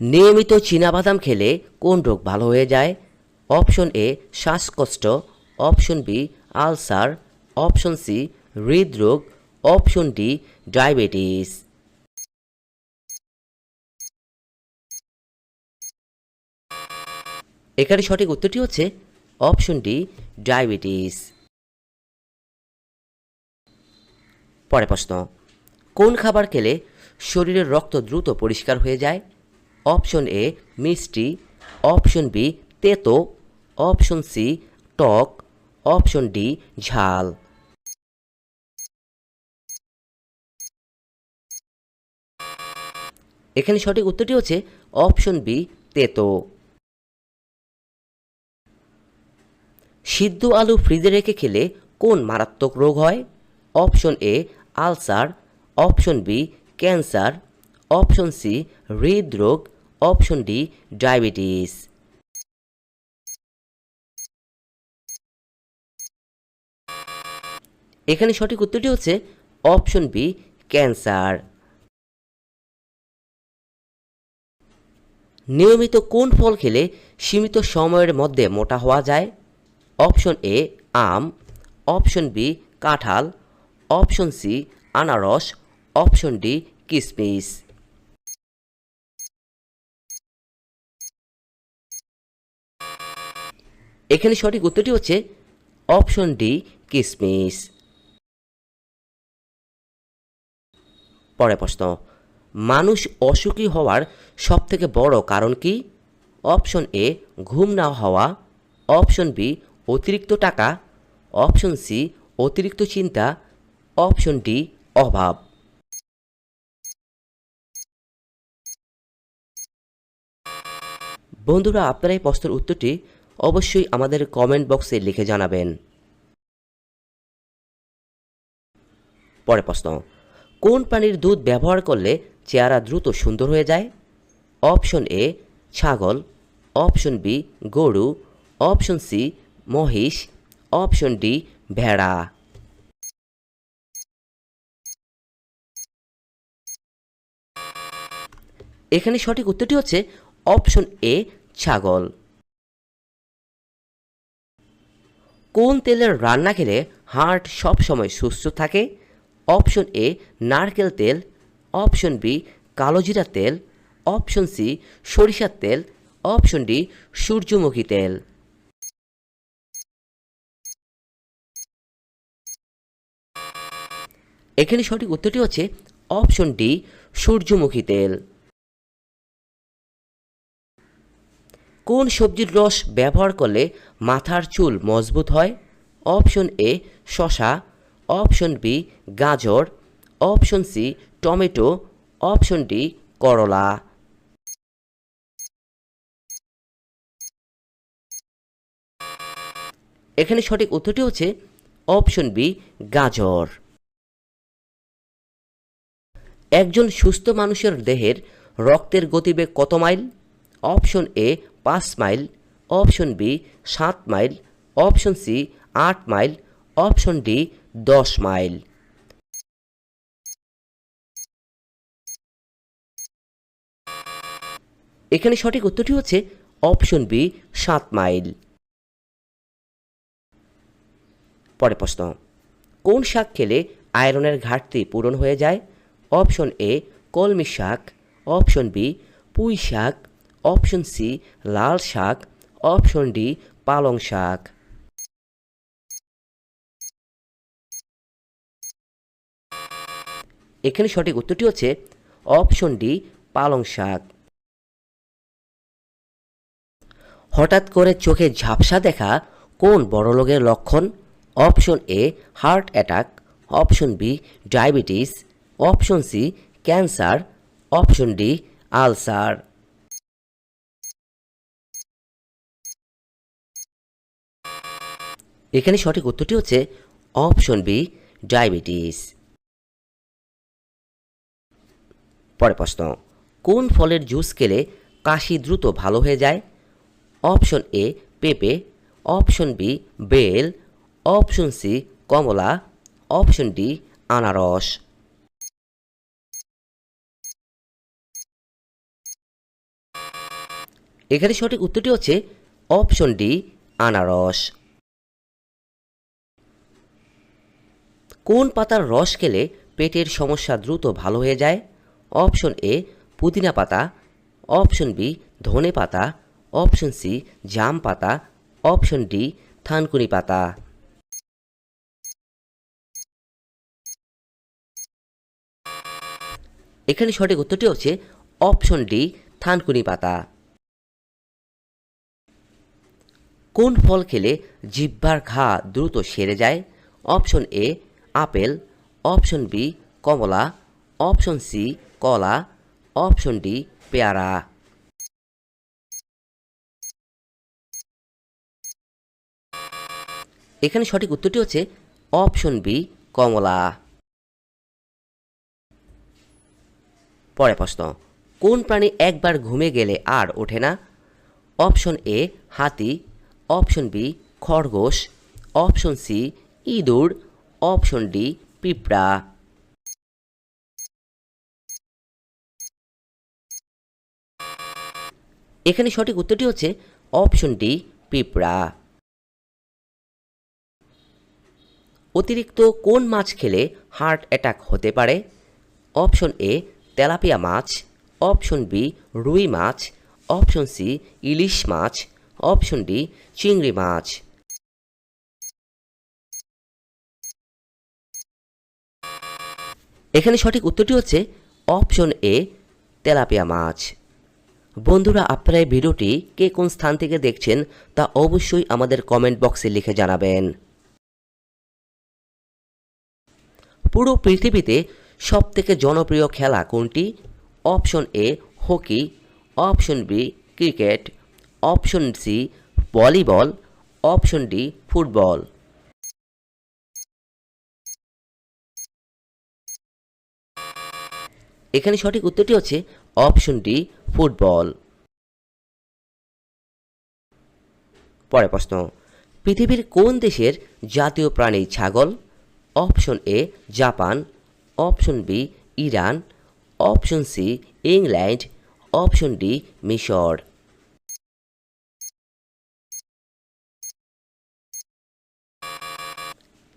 নিয়মিত চীনাবাদাম খেলে কোন রোগ ভালো হয়ে যায়? অপশন এ, শ্বাসকষ্ট, option B, ulcer, option C, হৃদরোগ, অপশন ডি, ডায়াবেটিস। এখানে সঠিক উত্তরটি হচ্ছে অপশন ডি, ডায়াবেটিস। পরে প্রশ্ন, কোন খাবার খেলে শরীরের রক্ত দ্রুত পরিষ্কার হয়ে যায়? অপশন এ মিষ্টি, অপশন বি তেতো, অপশন সি টক, অপশন ডি ঝাল। এখানে সঠিক উত্তরটি হচ্ছে অপশন বি তেতো। সিদ্ধ আলু ফ্রিজে রেখে খেলে কোন মারাত্মক রোগ হয়? Option A ulcer, option B cancer, option C হৃদরোগ অপশন ডি ডায়াবেটিস এখানে সঠিক উত্তরটি হচ্ছে অপশন বি ক্যান্সার নিয়মিত কোন ফল খেলে সীমিত সময়ের মধ্যে মোটা হওয়া যায়? অপশন এ আম. অপশন বি কাঁঠাল. অপশন সি আনারস. অপশন ডি কিসমিস। এখানে সঠিক উত্তরটি হচ্ছে অপশন ডি, কিসমিস। পরে প্রশ্ন, মানুষ অসুখী হওয়ার সবথেকে বড় কারণ কি? অপশন এ, ঘুম না হওয়া। অপশন বি, অতিরিক্ত টাকা। অপশন সি, অতিরিক্ত চিন্তা। অপশন ডি, অভাব। বন্ধুরা, আপনারা এই প্রশ্নের উত্তরটি অবশ্যই আমাদের কমেন্ট বক্সে লিখে জানাবেন। পরে প্রশ্ন, কোন প্রাণীর দুধ ব্যবহার করলে চেহারা দ্রুত সুন্দর হয়ে যায়? অপশন এ, ছাগল, অপশন বি, গরু, অপশন সি, মহিষ, অপশন ডি, ভেড়া। এখানে সঠিক উত্তরটি হচ্ছে অপশন এ, ছাগল। কোন তেলের রান্না খেলে হার্ট সবসময় সুস্থ থাকে? অপশন এ নারকেল তেল। অপশন বি কালোজিরা তেল। অপশন সি সরিষার তেল। অপশন ডি সূর্যমুখী তেল। এখানে সঠিক উত্তরটি হচ্ছে অপশন ডি সূর্যমুখী তেল। কোন সবজির রস ব্যবহার করলে মাথার চুল মজবুত হয়? অপশন এ শশা অপশন বি, গাজর। Option C, tomato. Option D, করলা। এখানে সঠিক উত্তরটি হচ্ছে অপশন বি, গাজর। একজন সুস্থ মানুষের দেহের রক্তের গতিবেগ কত মাইল? অপশন এ পাঁচ মাইল, অপশন বি সাত মাইল, অপশন সি আট মাইল, অপশন ডি দশ মাইল। এখানে সঠিক উত্তরটি হচ্ছে অপশন বি সাত মাইল। পরে প্রশ্ন, কোন শাক খেলে আয়রনের ঘাটতি পূরণ হয়ে যায়? অপশন এ কলমি শাক, অপশন বি পুঁই শাক অপশন সি, লাল শাক, অপশন ডি, পালং শাক। এখানে সঠিক উত্তরটি হচ্ছে অপশন ডি, পালং শাক। হঠাৎ করে চোখে ঝাপসা দেখা কোন বড় রোগের লক্ষণ? Option A, heart attack. Option B, diabetes. Option C, cancer. Option D, ulcer. এখানে সঠিক উত্তরটি হচ্ছে অপশন বি, ডায়াবেটিস। পরে প্রশ্ন, কোন ফলের জুস খেলে কাশি দ্রুত ভালো হয়ে যায়? অপশন এ, পেঁপে। অপশন বি, বেল। অপশন সি, কমলা। অপশন ডি, আনারস। এখানে সঠিক উত্তরটি হচ্ছে অপশন ডি, আনারস। কোন পাতার রস খেলে পেটের সমস্যা দ্রুত ভালো হয়ে যায়? অপশন এ, পুদিনা পাতা। অপশন বি, ধনে পাতা। অপশন সি, জাম পাতা। অপশন ডি, থানকুনি পাতা। এখানে সঠিক উত্তরটি হচ্ছে অপশন ডি, থানকুনি পাতা। কোন ফল খেলে জিহ্বার ঘা দ্রুত সেরে যায়? Option A apple, option B, Kamala, option C, কলা, অপশন ডি, পেয়ারা। এখানে সঠিক উত্তরটি হচ্ছে অপশন বি, কমলা। পরে প্রশ্ন, কোন প্রাণী একবার ঘুমে গেলে আর ওঠে না? অপশন এ, হাতি, অপশন বি, খরগোশ, অপশন সি, ইঁদুর অপশন ডি পিঁপড়া এখানে সঠিক উত্তরটি হচ্ছে অপশন ডি পিঁপড়া অতিরিক্ত কোন মাছ খেলে হার্ট অ্যাটাক হতে পারে? অপশন এ তেলাপিয়া মাছ। অপশন বি রুই মাছ। অপশন সি ইলিশ মাছ। অপশন ডি চিংড়ি মাছ। এখানে সঠিক উত্তরটি হচ্ছে অপশন এ, তেলাপিয়া মাছ। বন্ধুরা, আপনারা এই ভিডিওটি কে কোন স্থান থেকে দেখছেন তা অবশ্যই আমাদের কমেন্ট বক্সে লিখে জানাবেন। পুরো পৃথিবীতে সবথেকে জনপ্রিয় খেলা কোনটি? Option A, hockey, option B, cricket, option C, volleyball, option D, football. এখানে সঠিক উত্তরটি হচ্ছে অপশন ডি, ফুটবল। পরে প্রশ্ন। পৃথিবীর কোন দেশের জাতীয় প্রাণী ছাগল? Option A, Japan. Option B, Iran. Option C, England. Option D, মিশর।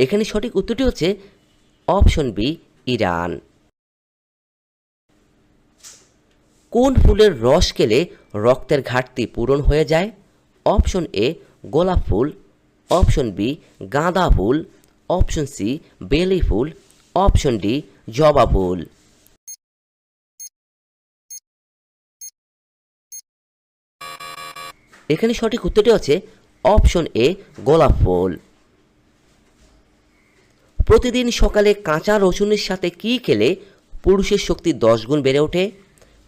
এখানে সঠিক উত্তরটি হচ্ছে অপশন বি, ইরান। কোন ফুলের রস খেলে রক্তের ঘাটতি পূরণ হয়ে যায়? অপশন এ গোলাপ ফুল। অপশন বি গাঁদা ফুল। অপশন সি বেলি ফুল। অপশন ডি জবা ফুল। এখানে সঠিক উত্তরটি হচ্ছে অপশন এ গোলাপ ফুল। প্রতিদিন সকালে কাঁচা রসুনের সাথে কি খেলে পুরুষের শক্তি দশ গুণ বেড়ে ওঠে?